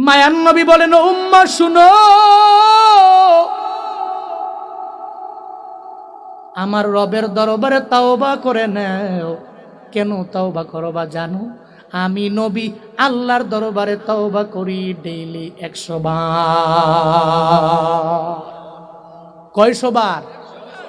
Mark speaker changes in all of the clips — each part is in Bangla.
Speaker 1: মায়ান নবী বলেন, উম্মা, শুনো। আমার রবের দরবারে তাওবা করে নেও। কেন তাওবা করবা জানো? আমি নবী আল্লাহর দরবারে তাওবা করি ডেইলি একশো বার। কয়শো বার?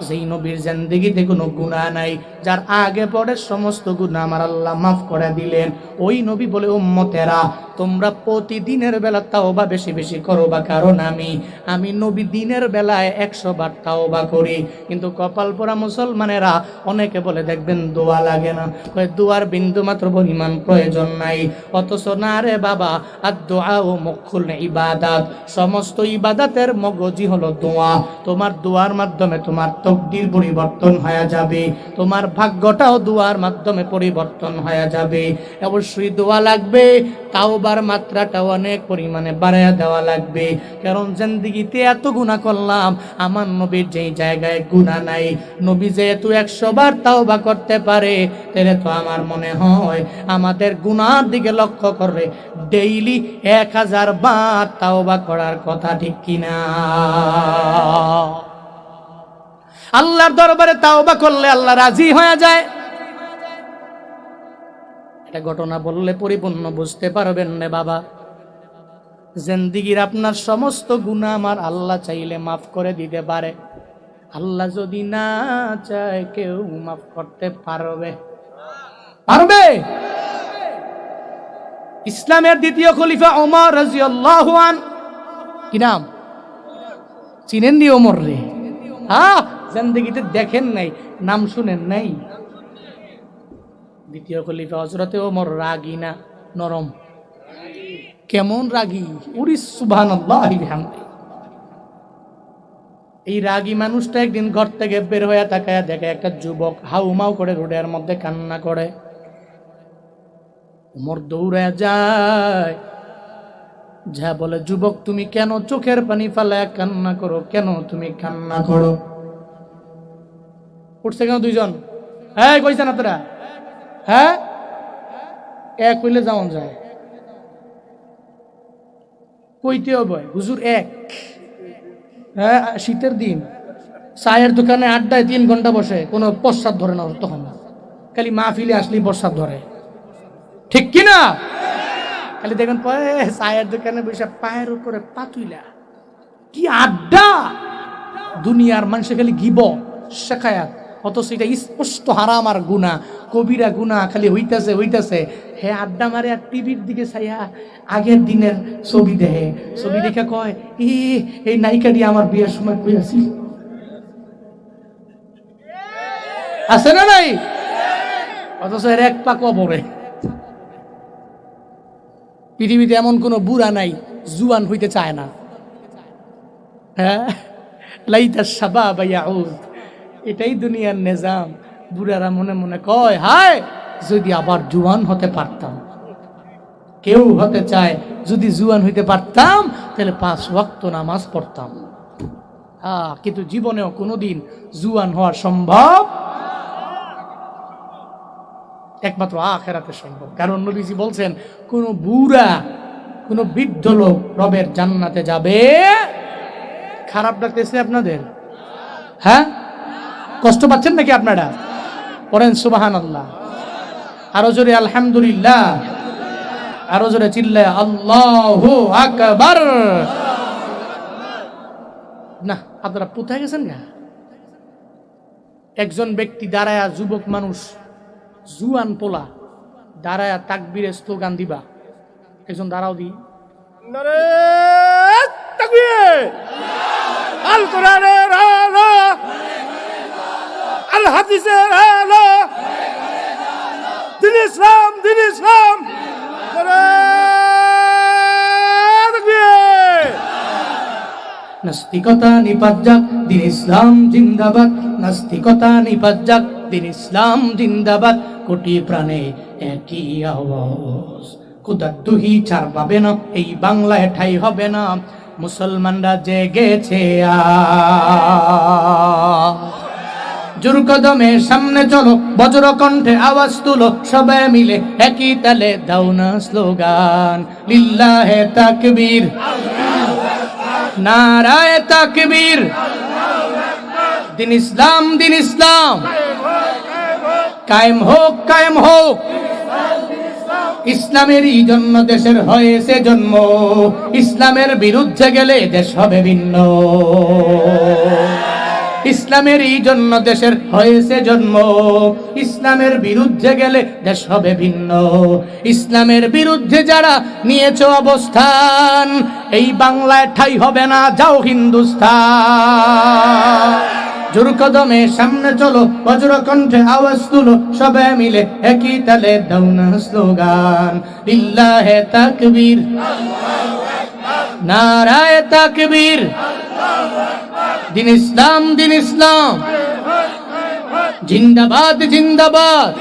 Speaker 1: যেই নবীর জিন্দেগিতে কোনো গুণা নাই যার আগে পরে সমস্ত গুনাহ আমার আল্লাহ মাফ করে দিলেন। ওই নবী বলে, উম্মতেরা, তোমরা প্রতিদিনের বেলা তাওবা বেশি বেশি করো বা কারণ আমি। আমি নবী দিনের বেলায় একশো বার তাওবা করি। কিন্তু কপাল পোড়া মুসলমানেরা অনেকে বলে, দেখবেন দোয়া লাগে না। কয়, দোয়ার বিন্দু মাত্র পরিমাণ প্রয়োজন নাই। অথচ না রে বাবা আর দোয়া ও মুখুল ইবাদাত। সমস্ত ইবাদাতের মগজি হলো দোয়া। তোমার দোয়ার মাধ্যমে তোমার তকদির পরিবর্তন হয়ে যাবে। তোমার ভাগ্যটাও দোয়ার মাধ্যমে পরিবর্তন হয়ে যাবে। অবশ্যই দোয়া লাগবে, তাওবার মাত্রাটাও অনেক পরিমাণে বাড়াইয়া দেওয়া লাগবে। কারণ জিন্দিগিতে এত গুণা করলাম, আমার নবীর যেই জায়গায় গুণা নাই। নবী যেহেতু একশো বার তাওবা করতে পারে, তাহলে তো আমার মনে হয় আমাদের গুনার দিকে লক্ষ্য করবে ডেইলি এক হাজার বার তাওবা করার কথা ঠিক কিনা? আল্লাহর দরবারে তাওবা করলে আল্লাহ রাজি হয়ে যায়। এটা ঘটনা বললে পরিপূর্ণ বুঝতে পারবেন না বাবা। জিন্দিগির আপনার সমস্ত গুণা আমার আল্লাহ চাইলে মাফ করে দিতে পারে। আল্লাহ যদি না চায় কেউ মাফ করতে পারবে। পারবে? ইসলামের দ্বিতীয় খলিফা ওমর রাজিয়াল্লাহু আন কি নাম? চিনেন নি ওমর রে? হ্যাঁ? জিন্দিগিতে দেখেন নাই, নাম শুনেন নাই। দ্বিতীয় খলিফা হজরতে ওমর, রাগী না নরম? কেমন রাগী? উরি সুবহানাল্লাহ এই রাগী মানুষটা একদিন ঘর থেকে বের হয়ে তাকায় দেখে একটা যুবক হাউমাউ করে রোডের মধ্যে কান্না করে। উমর দৌড়ে যায় যা বলে, যুবক, তুমি কেন চোখের পানি ফালায় কান্না করো? কেন তুমি কান্না করো? উঠছে কেন দুইজন? হ্যাঁ কইছেন আপনারা হ্যাঁ? এক কইলে যাওন যায়। কইতে হবে হুজুর, এক। হ্যাঁ শীতের দিন। চায়ের দোকানে আড্ডায় তিন ঘণ্টা বসে, কোনো প্রস্রাব ধরে না তখন। খালি মাহফিলে আসলেই প্রস্রাব ধরে। ঠিক কি না খালি দেখেন পরে চায়ের দোকানে বসে পায়ের উপরে পাতুইলা। কি আড্ডা! দুনিয়ার মানুষে খালি গিব শেখায়াত অথচ এটা স্পষ্ট হারাম আর গুণা কবিরা গুণা খালি হইতাছে হইতাছে। হে আড্ডা মারে আর টিভির দিকে চাইয়া আগের দিনের ছবি দেখে। ছবি দেখে কয়, ই, এই নায়িকাটি আমার বিয়ের সময় কইয়াছিল আছে না নাই? অথচ এর এক পা কবরে পৃথিবীতে এমন কোনো বুড়া নাই, জুয়ান হইতে চায় না। হ্যাঁ? এটাই দুনিয়ার নিজাম। বুড়ারা মনে মনে কয়, হায়, যদি আবার জুয়ান হতে পারতাম। কেউ হতে চায়, যদি জুয়ান হইতে পারতাম, তাহলে পাঁচ ওয়াক্ত নামাজ পড়তাম। কিন্তু জীবনেও কোনোদিন জুয়ান হওয়া সম্ভব একমাত্র আখেরাতে সম্ভব। কারণ নবীজি বলছেন, কোন বুড়া, কোন বৃদ্ধ লোক রবের জান্নাতে যাবে। খারাপ লাগতেছে আপনাদের? হ্যাঁ? কষ্ট পাচ্ছেন নাকি আপনারা? পড়েন সুবাহান আল্লাহ আরও জোরে আলহামদুলিল্লাহ। আরও জোরে চিল্লায়, আল্লাহ আকবার। না, আপনারা কোথায় গেছেন না একজন ব্যক্তি দাঁড়ায়া, যুবক মানুষ জুয়ান পোলা দাঁড়ায়া তাকবীরের স্লোগান দিবা। একজন দাঁড়াও দি।
Speaker 2: নারে আল কোরআনের আলো আল হাদিসের আলো দিন ইসলাম দিন ইসলাম।
Speaker 1: নাস্তিকতা নিপাত যাক দিন ইসলাম জিন্দাবাদ। নাস্তিকতা নিপাত যাক দিন ইসলাম জিন্দাবাদ। কোটি প্রাণে একই আওয়াজ। খুদার তুহি ছাড় পাবে না, এই বাংলায় ঠাই হবে না। মুসলমানরা জেগেছে। জোর কদমে সামনে চলো, বজ্র কণ্ঠে আওয়াজ তুলো, সবাই মিলে একই তালে দাও না স্লোগান। লিল্লাহে তাকবীর। নারায় তাকবীর। দিন ইসলাম দিন ইসলাম। কায়েম হোক কায়েম হোক। ইসলামেরই জন্য দেশের হয়েছে জন্ম। ইসলামের বিরুদ্ধে গেলে দেশ হবে ভিন্ন। ইসলামেরই জন্য দেশের হয়েছে জন্ম। ইসলামের বিরুদ্ধে গেলে দেশ হবে ভিন্ন। ইসলামের বিরুদ্ধে যারা নিয়েছ অবস্থান, এই বাংলায় ঠাই হবে না, যাও হিন্দুস্তান। জোর সামনে চলো বজ্র কণ্ঠে আওয়াজ তুলো সবাই মিলে একই তালে দাও তাকবীর। নারায় তাকবীর। দিন ইসলাম দিন ইসলাম। জিন্দাবাদ জিন্দাবাদ।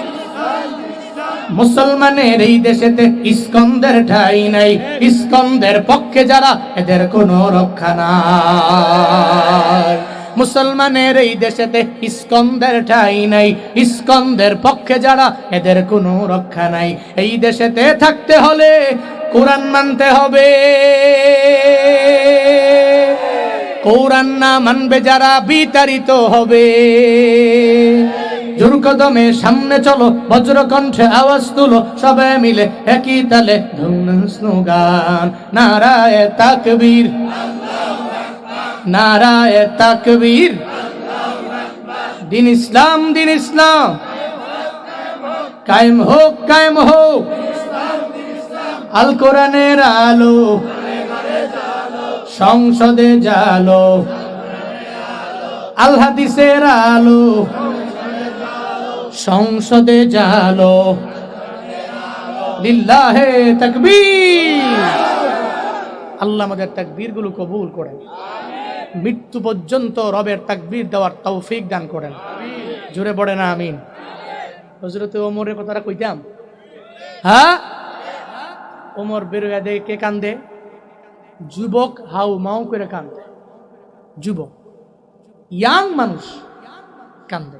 Speaker 1: মুসলমানের এই দেশেতে ইস্কন্দের ঠাই নাই। ইস্কন্দের পক্ষে যারা, এদের কোনো রক্ষা নাই। মুসলমানের এই দেশেতে ইস্কন্দের ঠাই নাই। ইস্কন্দের পক্ষে যারা, এদের কোনো রক্ষা নাই। এই দেশেতে থাকতে হলে কোরআন মানতে হবে। কোরআন না মানবে যারা, বিতাড়িত হবে। জোর কদমে সামনে চলো বজ্র কণ্ঠে আওয়াজ তুলো, সবাই মিলে একই তালে ধুন স্লোগান, নারায় তাকবীর। নারায় তাকবীর। দিন ইসলাম দিন ইসলাম। কায়েম হোক কায়েম হোক। আল কোরআনের আলো। সংসদে জালো। আল হাদিসের আলো। সংসদে জালো। লিল্লাহে তাকবীর। আল্লাহ আমাদের তাকবীরগুলো কবুল করেন। মৃত্যু পর্যন্ত রবের তাকবির দেওয়ার তৌফিক দান করেন। জোরে পড়ে না আমিন। হজরতে ওমরের কথাটা কইতাম? হ্যাঁ? ওমর বেরোয়া দে কে কান্দে? যুবক হাউ মাউ করে কান্দে। যুবক। ইয়াং মানুষ কান্দে।